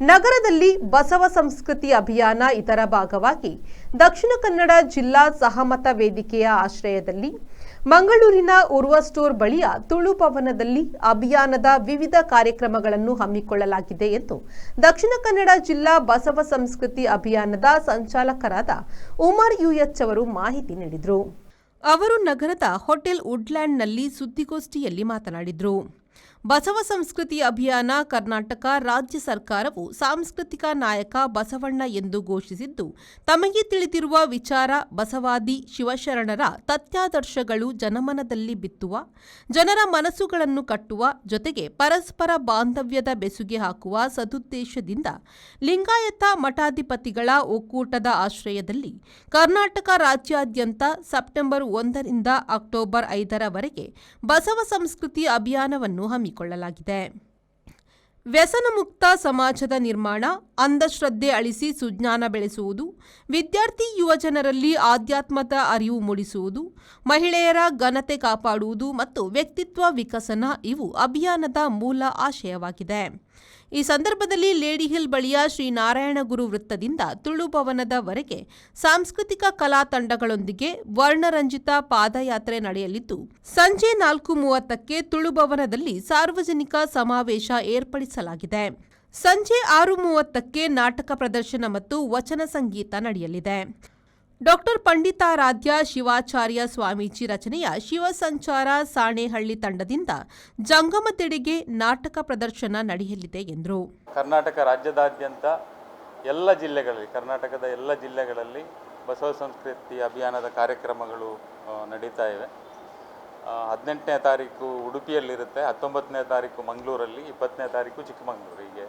ನಗರದಲ್ಲಿ ಬಸವ ಸಂಸ್ಕೃತಿ ಅಭಿಯಾನ ಇದರ ಭಾಗವಾಗಿ ದಕ್ಷಿಣ ಕನ್ನಡ ಜಿಲ್ಲಾ ಸಹಮತ ವೇದಿಕೆಯ ಆಶ್ರಯದಲ್ಲಿ ಮಂಗಳೂರಿನ ಉರ್ವ ಸ್ಟೋರ್ ಬಳಿಯ ತುಳು ಭವನದಲ್ಲಿ ಅಭಿಯಾನದ ವಿವಿಧ ಕಾರ್ಯಕ್ರಮಗಳನ್ನು ಹಮ್ಮಿಕೊಳ್ಳಲಾಗಿದೆ ಎಂದು ದಕ್ಷಿಣ ಕನ್ನಡ ಜಿಲ್ಲಾ ಬಸವ ಸಂಸ್ಕೃತಿ ಅಭಿಯಾನದ ಸಂಚಾಲಕರಾದ ಉಮರ್ ಯುಎಚ್ ಅವರು ಮಾಹಿತಿ ನೀಡಿದರು. ಅವರು ನಗರದ ಹೋಟೆಲ್ ವುಡ್ಲ್ಯಾಂಡ್ನಲ್ಲಿ ಸುದ್ದಿಗೋಷ್ಠಿಯಲ್ಲಿ ಮಾತನಾಡಿದರು. ಬಸವ ಸಂಸ್ಕೃತಿ ಅಭಿಯಾನ ಕರ್ನಾಟಕ ರಾಜ್ಯ ಸರ್ಕಾರವು ಸಾಂಸ್ಕೃತಿಕ ನಾಯಕ ಬಸವಣ್ಣ ಎಂದು ಘೋಷಿಸಿದ್ದು, ತಮಗೆ ತಿಳಿದಿರುವ ವಿಚಾರ ಬಸವಾದಿ ಶಿವಶರಣರ ತತ್ಯಾದರ್ಶಗಳು ಜನಮನದಲ್ಲಿ ಬಿತ್ತುವ, ಜನರ ಮನಸ್ಸುಗಳನ್ನು ಕಟ್ಟುವ, ಜೊತೆಗೆ ಪರಸ್ಪರ ಬಾಂಧವ್ಯದ ಬೆಸುಗೆ ಹಾಕುವ ಸದುದ್ದೇಶದಿಂದ ಲಿಂಗಾಯತ ಮಠಾಧಿಪತಿಗಳ ಒಕ್ಕೂಟದ ಆಶ್ರಯದಲ್ಲಿ ಕರ್ನಾಟಕ ರಾಜ್ಯಾದ್ಯಂತ ಸೆಪ್ಟೆಂಬರ್ ಒಂದರಿಂದ ಅಕ್ಟೋಬರ್ ಐದರವರೆಗೆ ಬಸವ ಸಂಸ್ಕೃತಿ ಅಭಿಯಾನವನ್ನು ಹಮ್ಮಿಕೊಳ್ಳಲಾಗಿದೆ ವ್ಯಸನ ಮುಕ್ತ ಸಮಾಜದ ನಿರ್ಮಾಣ, ಅಂಧಶ್ರದ್ಧೆ ಅಳಿಸಿ ಸುಜ್ಞಾನ ಬೆಳೆಸುವುದು, ವಿದ್ಯಾರ್ಥಿ ಯುವಜನರಲ್ಲಿ ಆಧ್ಯಾತ್ಮದ ಅರಿವು ಮೂಡಿಸುವುದು, ಮಹಿಳೆಯರ ಘನತೆ ಕಾಪಾಡುವುದು ಮತ್ತು ವ್ಯಕ್ತಿತ್ವ ವಿಕಸನ ಇವು ಅಭಿಯಾನದ ಮೂಲ ಆಶಯವಾಗಿದೆ. ಈ ಸಂದರ್ಭದಲ್ಲಿ ಲೇಡಿ ಹಿಲ್ ಬಳಿಯ ಶ್ರೀ ನಾರಾಯಣಗುರು ವೃತ್ತದಿಂದ ತುಳು ಭವನದವರೆಗೆ ಸಾಂಸ್ಕೃತಿಕ ಕಲಾ ತಂಡಗಳೊಂದಿಗೆ ವರ್ಣರಂಜಿತ ಪಾದಯಾತ್ರೆ ನಡೆಯಲಿದ್ದು, ಸಂಜೆ ನಾಲ್ಕು ಮೂವತ್ತಕ್ಕೆ ತುಳುಭವನದಲ್ಲಿ ಸಾರ್ವಜನಿಕ ಸಮಾವೇಶ ಏರ್ಪಡಿಸಲಾಗಿದೆ. ಸಂಜೆ ಆರು ಮೂವತ್ತಕ್ಕೆ ನಾಟಕ ಪ್ರದರ್ಶನ ಮತ್ತು ವಚನ ಸಂಗೀತ ನಡೆಯಲಿದೆ. ಡಾಕ್ಟರ್ ಪಂಡಿತಾರಾಧ್ಯ ಶಿವಾಚಾರ್ಯ ಸ್ವಾಮೀಜಿ ರಚನೆಯ ಶಿವಸಂಚಾರ ಸಾಣೇಹಳ್ಳಿ ತಂಡದಿಂದ ಜಂಗಮತೆಡೆಗೆ ನಾಟಕ ಪ್ರದರ್ಶನ ನಡೆಯಲಿದೆ ಎಂದರು. ಕರ್ನಾಟಕ ರಾಜ್ಯದಾದ್ಯಂತ ಎಲ್ಲ ಜಿಲ್ಲೆಗಳಲ್ಲಿ, ಕರ್ನಾಟಕದ ಎಲ್ಲ ಜಿಲ್ಲೆಗಳಲ್ಲಿ ಬಸವ ಸಂಸ್ಕೃತಿ ಅಭಿಯಾನದ ಕಾರ್ಯಕ್ರಮಗಳು ನಡೀತಾ ಇವೆ. ಹದಿನೆಂಟನೇ ತಾರೀಕು ಉಡುಪಿಯಲ್ಲಿರುತ್ತೆ, ಹತ್ತೊಂಬತ್ತನೇ ತಾರೀಕು ಮಂಗಳೂರಲ್ಲಿ, ಇಪ್ಪತ್ತನೇ ತಾರೀಕು ಚಿಕ್ಕಮಗಳೂರು ಹೀಗೆ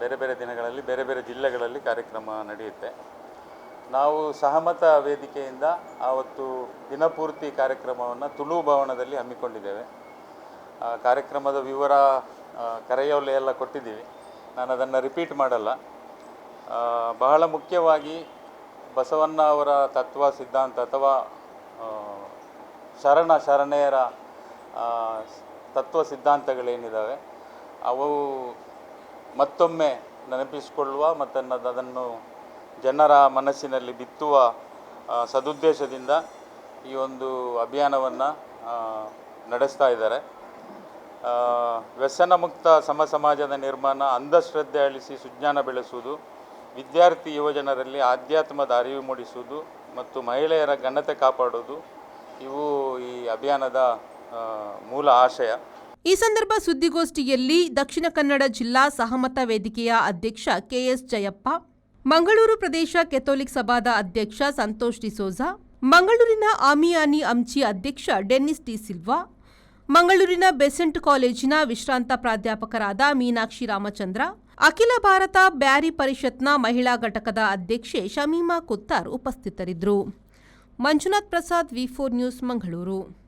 ಬೇರೆ ಬೇರೆ ದಿನಗಳಲ್ಲಿ, ಬೇರೆ ಬೇರೆ ಜಿಲ್ಲೆಗಳಲ್ಲಿ ಕಾರ್ಯಕ್ರಮ ನಡೆಯುತ್ತೆ. ನಾವು ಸಹಮತ ವೇದಿಕೆಯಿಂದ ಆವತ್ತು ದಿನಪೂರ್ತಿ ಕಾರ್ಯಕ್ರಮವನ್ನು ತುಳು ಭವನದಲ್ಲಿ ಹಮ್ಮಿಕೊಂಡಿದ್ದೇವೆ. ಕಾರ್ಯಕ್ರಮದ ವಿವರ ಕರೆಯೋಲೆ ಎಲ್ಲ ಕೊಟ್ಟಿದ್ದೀವಿ. ನಾನು ಅದನ್ನು ರಿಪೀಟ್ ಮಾಡಲ್ಲ. ಬಹಳ ಮುಖ್ಯವಾಗಿ ಬಸವಣ್ಣ ಅವರ ತತ್ವ, ಸಿದ್ಧಾಂತ ಅಥವಾ ಶರಣ, ಶರಣೆಯರ ತತ್ವ, ಸಿದ್ಧಾಂತಗಳೇನಿದ್ದಾವೆ, ಅವು ಮತ್ತೊಮ್ಮೆ ನೆನಪಿಸಿಕೊಳ್ಳುವ ಮತ್ತು ಅದನ್ನು ಜನರ ಮನಸ್ಸಿನಲ್ಲಿ ಬಿತ್ತುವ ಸದುದ್ದೇಶದಿಂದ ಈ ಒಂದು ಅಭಿಯಾನವನ್ನು ನಡೆಸ್ತಾ ಇದ್ದಾರೆ. ವ್ಯಸನಮುಕ್ತ ವ್ಯಸನ ಮುಕ್ತ ಸಮ ಸಮಾಜದ ನಿರ್ಮಾಣ, ಅಂಧಶ್ರದ್ಧೆ ಅಳಿಸಿ ಸುಜ್ಞಾನ ಬೆಳೆಸುವುದು, ವಿದ್ಯಾರ್ಥಿ ಯುವಜನರಲ್ಲಿ ಆಧ್ಯಾತ್ಮದ ಅರಿವು ಮೂಡಿಸುವುದು ಮತ್ತು ಮಹಿಳೆಯರ ಘನತೆ ಕಾಪಾಡುವುದು, ಇವು ಈ ಅಭಿಯಾನದ ಮೂಲ ಆಶಯ. ಈ ಸಂದರ್ಭ ಸುದ್ದಿಗೋಷ್ಠಿಯಲ್ಲಿ ದಕ್ಷಿಣ ಕನ್ನಡ ಜಿಲ್ಲಾ ಸಹಮತ ವೇದಿಕೆಯ ಅಧ್ಯಕ್ಷ ಕೆಎಸ್ ಜಯಪ್ಪ ಮಂಗಳೂರು ಪ್ರದೇಶ ಕೆಥೋಲಿಕ್ ಸಭಾದ ಅಧ್ಯಕ್ಷ ಸಂತೋಷ್ ಡಿಸೋಜಾ ಮಂಗಳೂರಿನ ಆಮಿಯಾನಿ ಅಂಚಿ ಅಧ್ಯಕ್ಷ ಡೆನ್ನಿಸ್ ಡಿ ಸಿಲ್ವಾ, ಮಂಗಳೂರಿನ ಬೆಸೆಂಟ್ ಕಾಲೇಜಿನ ವಿಶ್ರಾಂತ ಪ್ರಾಧ್ಯಾಪಕರಾದ ಮೀನಾಕ್ಷಿ ರಾಮಚಂದ್ರ, ಅಖಿಲ ಭಾರತ ಬ್ಯಾರಿ ಪರಿಷತ್ನ ಮಹಿಳಾ ಘಟಕದ ಅಧ್ಯಕ್ಷೆ ಶಮೀಮಾ ಕುತ್ತಾರ್ ಉಪಸ್ಥಿತರಿದ್ದರು. Manjunath Prasad V four news Mangaluru.